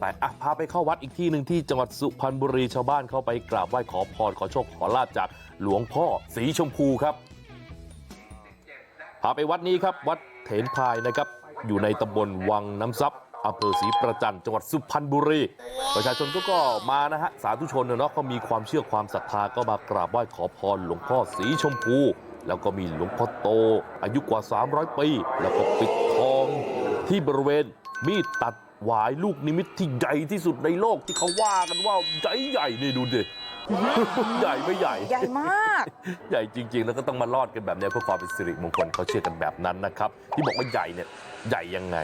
ไปอะพาไปเข้าวัดอีกที่หนึ่งที่จังหวัดสุพรรณบุรีชาวบ้านเข้าไปกราบไหว้ขอพรขอโชคขอลาบจากหลวงพ่อสีชมพูครับพาไปวัดนี้ครับวัดเถนพายนะครับอยู่ในตำบลวังน้ำซับอำเภอศรีประจันจังหวัดสุพรรณบุรีประชาชนก็ก็มานะฮะสาธุชนเนาะเขามีความเชื่อความศรัทธาก็มากราบไหว้ขอพรหลวงพ่อสีชมพู แล้วก็มีหลวงพ่อโต อายุกว่า 300 ปี แล้วก็ปิดทองที่บริเวณมีดตัด หวายลูกนิมิตที่ใหญ่ที่สุดในโลกที่เขาว่ากันว่าใหญ่ใหญ่ๆนี่ดูดิใหญ่ไม่ใหญ่ใหญ่มากใหญ่จริง ๆ แล้วก็ต้องมารอดกันแบบเนี้ยเพื่อความเป็นสิริมงคลเขาเชื่อกันแบบนั้นนะครับ ที่บอกว่าใหญ่เนี่ยใหญ่ยังไง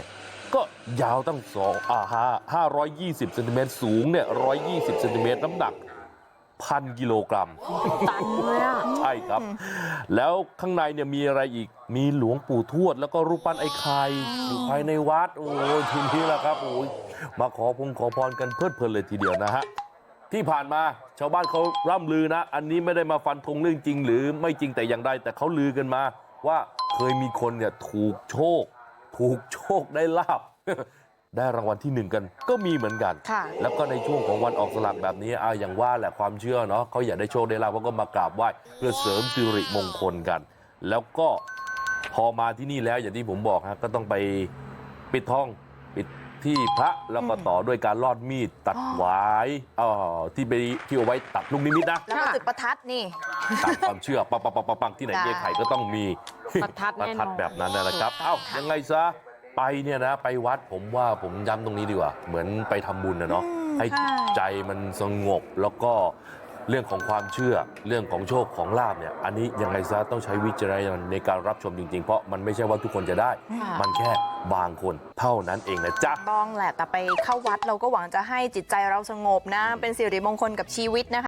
ก็ยาวตั้งสองอ่าห้าห้าร้อยยี่สิบเซนติเมตรสูงเนี่ยร้อยยี่สิบเซนติเมตรน้ำหนัก พันกิโลกรัมตันเลยอะใช่ครับ แล้วข้างในเนี่ยมีอะไรอีกมีหลวงปู่ทวดแล้วก็รูปปั้นไอ้ไข่อยู่ภายในวัด โอ้ยทีนี้แหละครับโอ้ยมาขอพงขอพรกันเพลิดเพลินเลยทีเดียวนะฮะที่ผ่านมาชาวบ้านเขาร่ำลือนะ อันนี้ไม่ได้มาฟันธงเรื่องจริง หรือไม่จริงแต่อย่างใดแต่เขาลือกันมา ว่าเคยมีคนเนี่ยถูกโชค ถูกโชคได้ลาบ ได้รางวัลที่หนึ่งกันก็มีเหมือนกันค่ะแล้วก็ในช่วงของวันออกสลากแบบนี้อ่าอย่างว่าแหละความเชื่อเนาะเขาอยากได้โชคได้ลาภเขาก็มากราบไหว้เพื่อเสริมสิริมงคลกัน แล้วก็พอมาที่นี่แล้วอย่างที่ผมบอกฮะก็ต้องไปปิดทองปิดที่พระแล้วก็ต่อด้วยการลอดมีดตัดหวายเอ่อที่ไปที่เอาไว้ตัดลูกนิมิตนะแล้วก็จุดประทัดนี่ตามความเชื่อปังปังปังปังปังที่ไหนจ้ะเมียไข่ก็ต้องมีประทัดประแน่นทัดอนแบบนั้นนะครับเอ้ายังไงซะ ไปเนี่ยนะไปวัดผมว่าผมย้ำตรงนี้ดีกว่าเหมือนไปทำบุญนะเนาะอืมให้ใช่ใจมันสงบแล้วก็เรื่องของความเชื่อเรื่องของโชคของลาบเนี่ย อันนี้ยังไงซะต้องใช้วิจารณญาณในการรับชมจริงๆ เพราะมันไม่ใช่ว่าทุกคนจะได้ค่ะมันแค่บางคนเท่านั้นเองนะจ๊ะต้องแหละแต่ไปเข้าวัดเราก็หวังจะให้จิตใจเราสงบนะ เป็นสิริมงคลกับชีวิตนะคะ